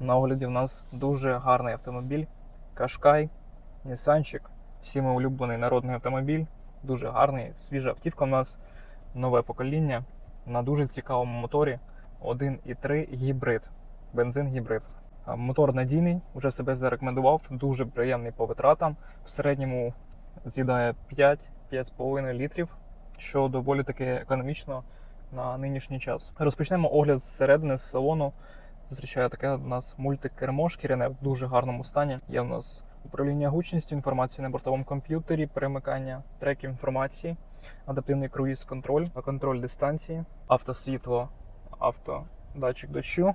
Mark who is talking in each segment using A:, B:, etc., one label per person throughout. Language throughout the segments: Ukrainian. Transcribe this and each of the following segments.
A: На огляді в нас дуже гарний автомобіль. Кашкай, Нісанчик. Всіми улюблений народний автомобіль. Дуже гарний, свіжа автівка в нас, нове покоління на дуже цікавому моторі 1,3 гібрид. Бензин гібрид. Мотор надійний, вже себе зарекомендував, дуже приємний по витратам. В середньому з'їдає 5-5,5 літрів, що доволі таки економічно на нинішній час. Розпочнемо огляд зсередини з салону. Зустрічає таке у нас мультикермо шкіряне в дуже гарному стані. Є в нас управління гучністю, інформацію на бортовому комп'ютері, перемикання треків інформації, адаптивний круїз-контроль, контроль дистанції, автосвітло, автодатчик дощу.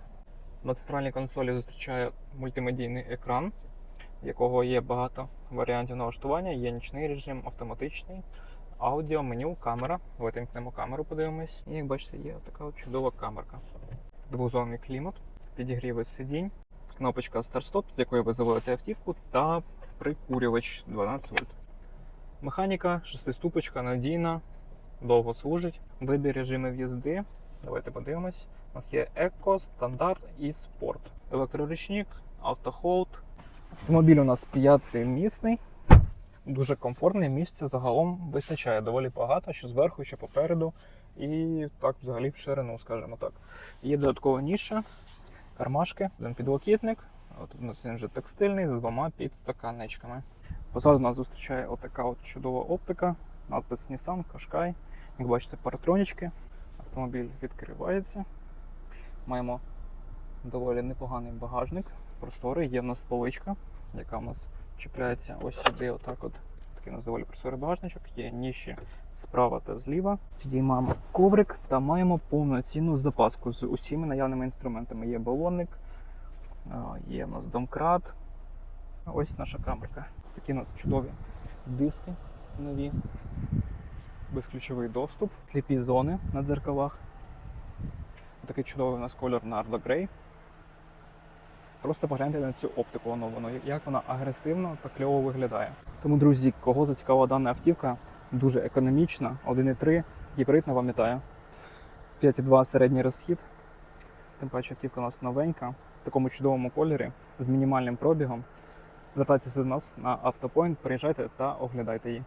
A: На центральній консолі зустрічає мультимедійний екран, в якого є багато варіантів налаштування. Є нічний режим, автоматичний, аудіо, меню, камера. Давайте вімкнемо камеру, подивимось. І як бачите, є така чудова камерка. Двозонний клімат, підігріви сидінь, кнопочка старт-стоп, з якої ви заводите автівку, та прикурювач 12 вольт. Механіка, шестиступочка, надійна, довго служить. Вибір режимів їзди. Давайте подивимось. У нас є еко, стандарт і спорт. Електроручник, автохолд. Автомобіль у нас п'ятимісний, дуже комфортне місце загалом вистачає доволі багато, що зверху, що попереду, і так взагалі в ширину, скажімо так. Є додаткова ніша, кармашки, один підлокітник. От у нас він вже текстильний з двома підстаканничками. Позаду нас зустрічає отака от чудова оптика, надпис Nissan, Qashqai. Як бачите, паратронічки. Автомобіль відкривається. Маємо доволі непоганий багажник. Просторий, є в нас поличка, яка в нас чіпляється ось сюди, отак от. Такий у нас доволі просторий багажничок, є ніші справа та зліва. Підіймаємо коврик та маємо повноцінну запаску з усіма наявними інструментами. Є балонник, є в нас домкрат. Ось наша камерка. Ось такі у нас чудові диски нові, безключовий доступ, сліпі зони на дзеркалах. Такий чудовий у нас кольор Nardo Grey. Просто погляньте на цю оптику оновлену, як вона агресивно та кльово виглядає. Тому, друзі, кого зацікавила дана автівка, дуже економічна, 1,3 гібридна, пам'ятаю. 5,2 середній розхід. Тим паче автівка у нас новенька, в такому чудовому кольорі, з мінімальним пробігом. Звертайтеся до нас на автопоінт, приїжджайте та оглядайте її.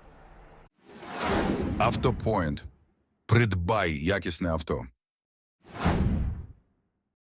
B: Автопоінт. Придбай якісне авто.